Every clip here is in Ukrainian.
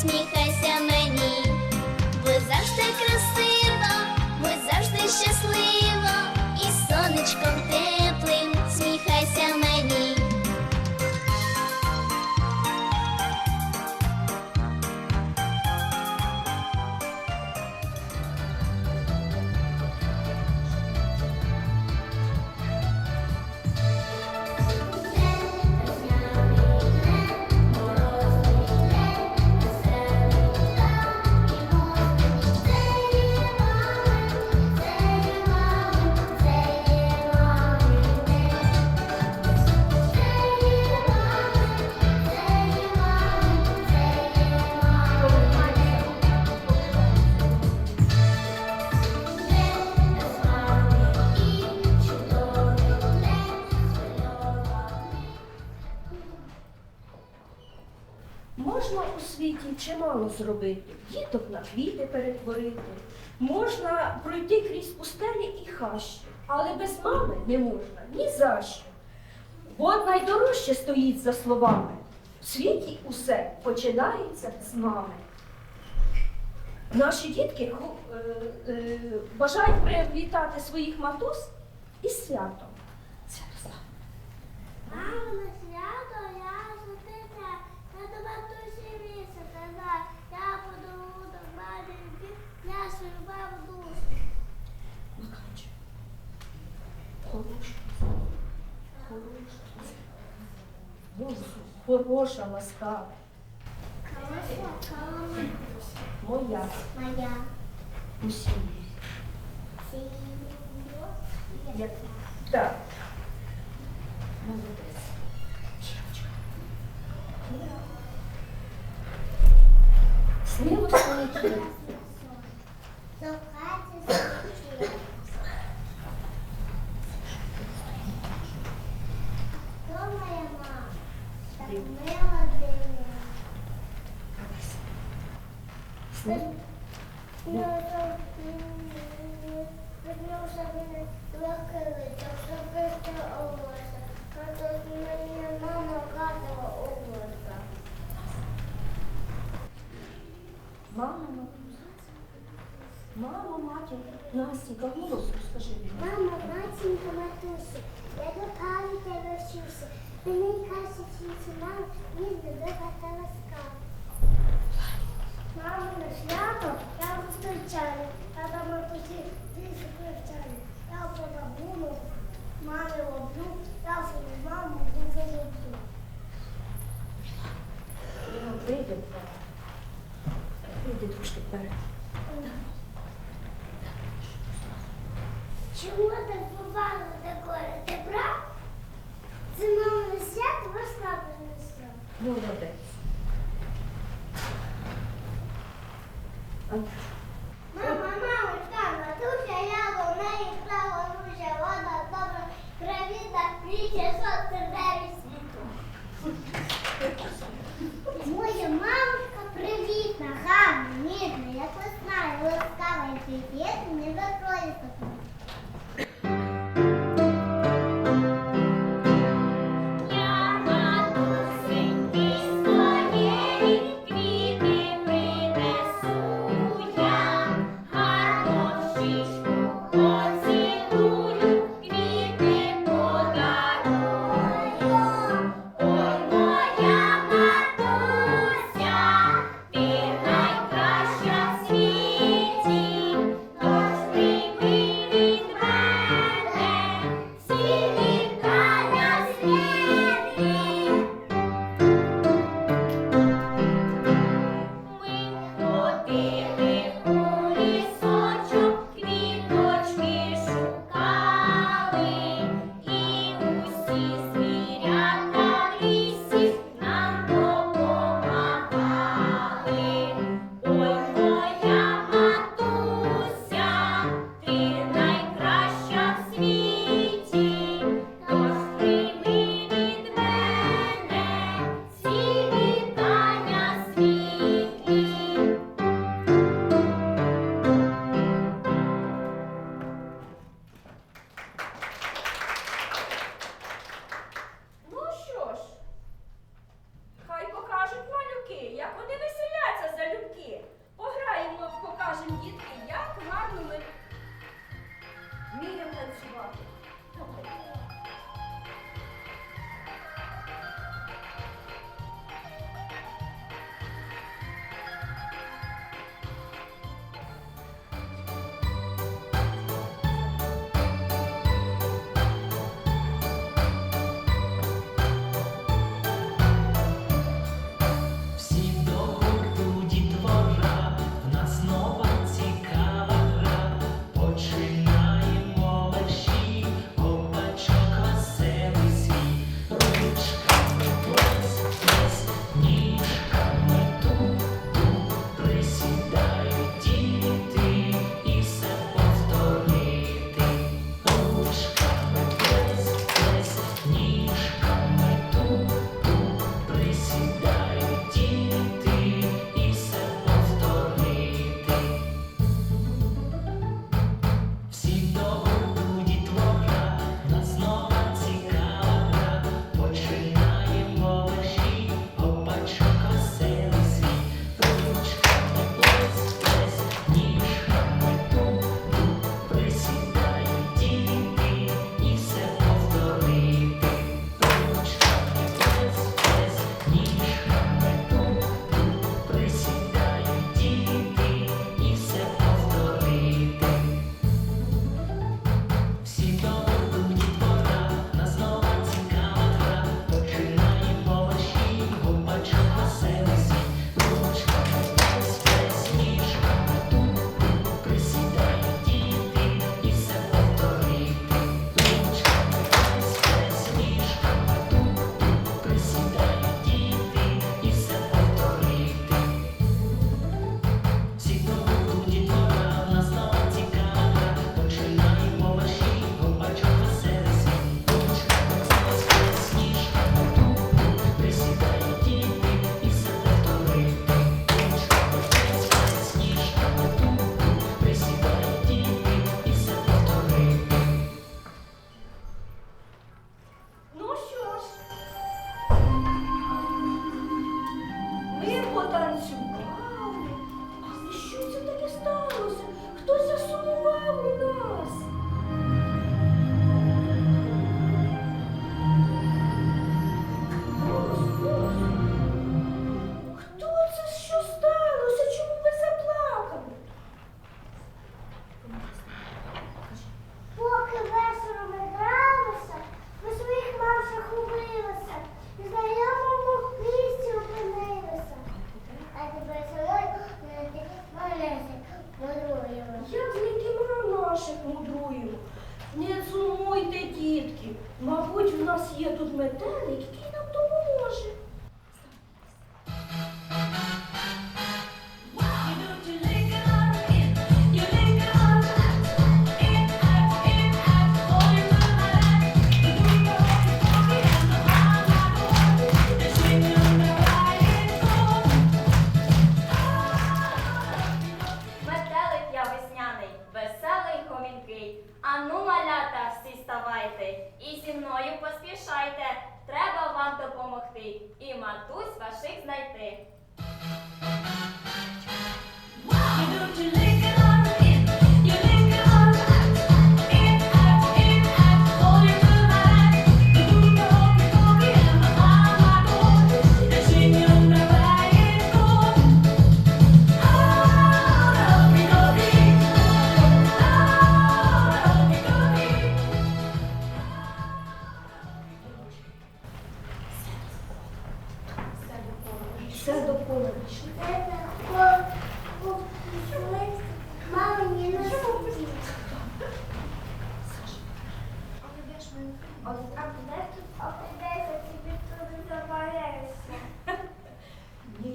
сміхайся мені. Ви завжди красива, ми завжди щасливо, зробити, діток на квіти перетворити, можна пройти крізь пустелі і хащі, але без мами не можна ні за що. Бо найдорожче стоїть за словами. В світі усе починається з мами. Наші дітки е, е, бажають привітати своїх матусь із святом. Святослав. Мамо, на свято я зустріла, я до матусі місяця, да, я подаю до мамі, я свою маму душу. Макарчик. Хороша. Хороша. Боже, Хороша, ласкава. Моя. моя, Усі. Як... Так. Молодець. Дівчинка. Сміло полетіла. Мама. Мама, матір, Настенька, голос розкажи мені. Мама, матінка, матусі, я до пам'яті вчуся. Мені каже, вчиться мама, він до батала скав. Мама, на свято я зустрічаю, я до матусі тисячу привчаю. Я по бабуну, мамі роблю, я свою маму дуже люблю. Я прийде Вийди трошки вперед.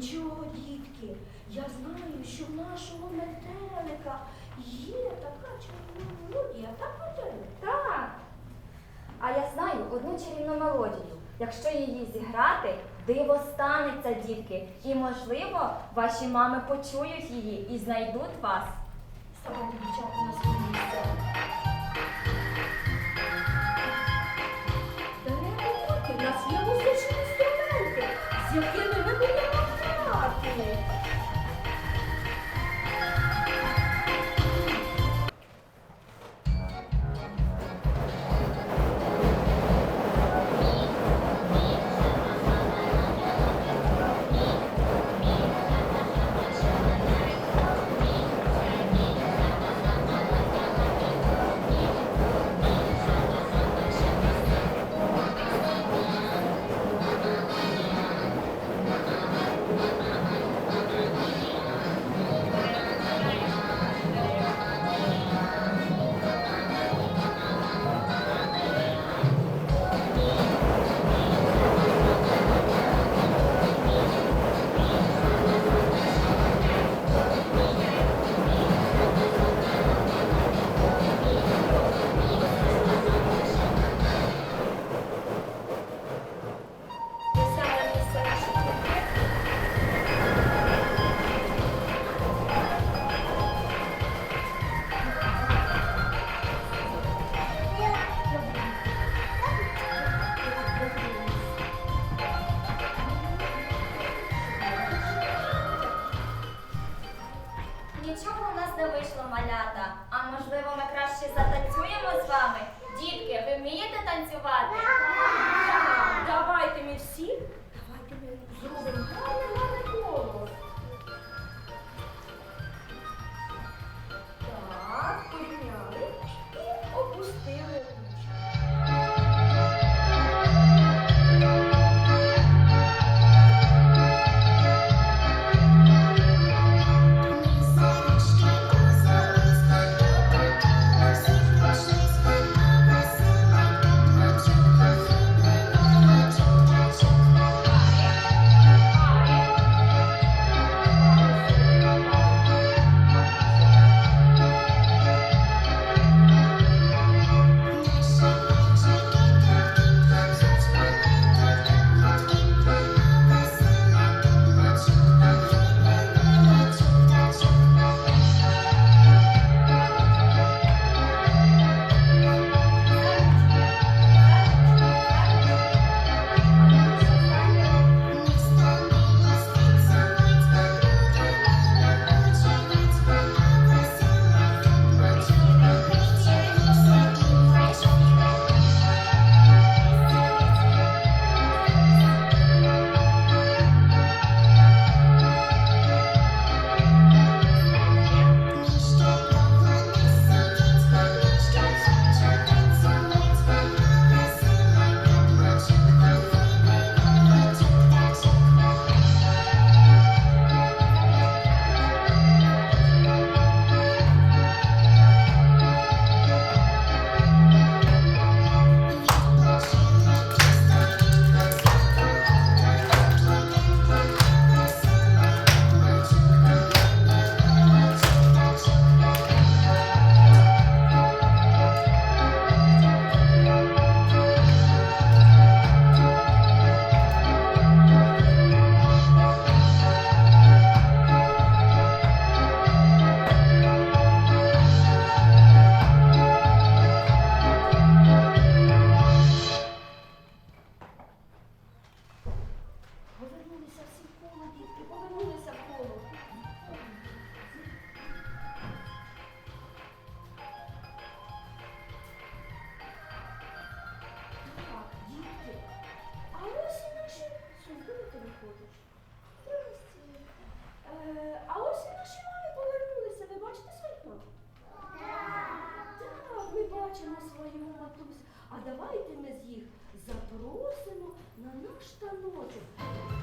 Нічого, дітки. Я знаю, що в нашого метелика є така чарівна мелодія, так метелик? Так. А я знаю одну чарівну мелодію. Якщо її зіграти, диво станеться, дітки. І, можливо, ваші мами почують її і знайдуть вас. Ставайте дівчата на малята. А можливо, ми краще затанцюємо з вами? Дітки, ви вмієте танцювати? Давайте ми всі, на наш таночок.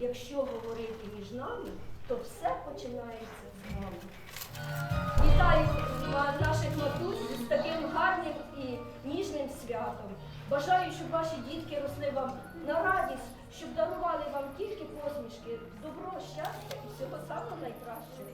Якщо говорити між нами, то все починається з нами. Вітаю вас наших матусь з таким гарним і ніжним святом. Бажаю, щоб ваші дітки росли вам на радість, щоб дарували вам тільки посмішки, добро, щастя і всього самого найкращого.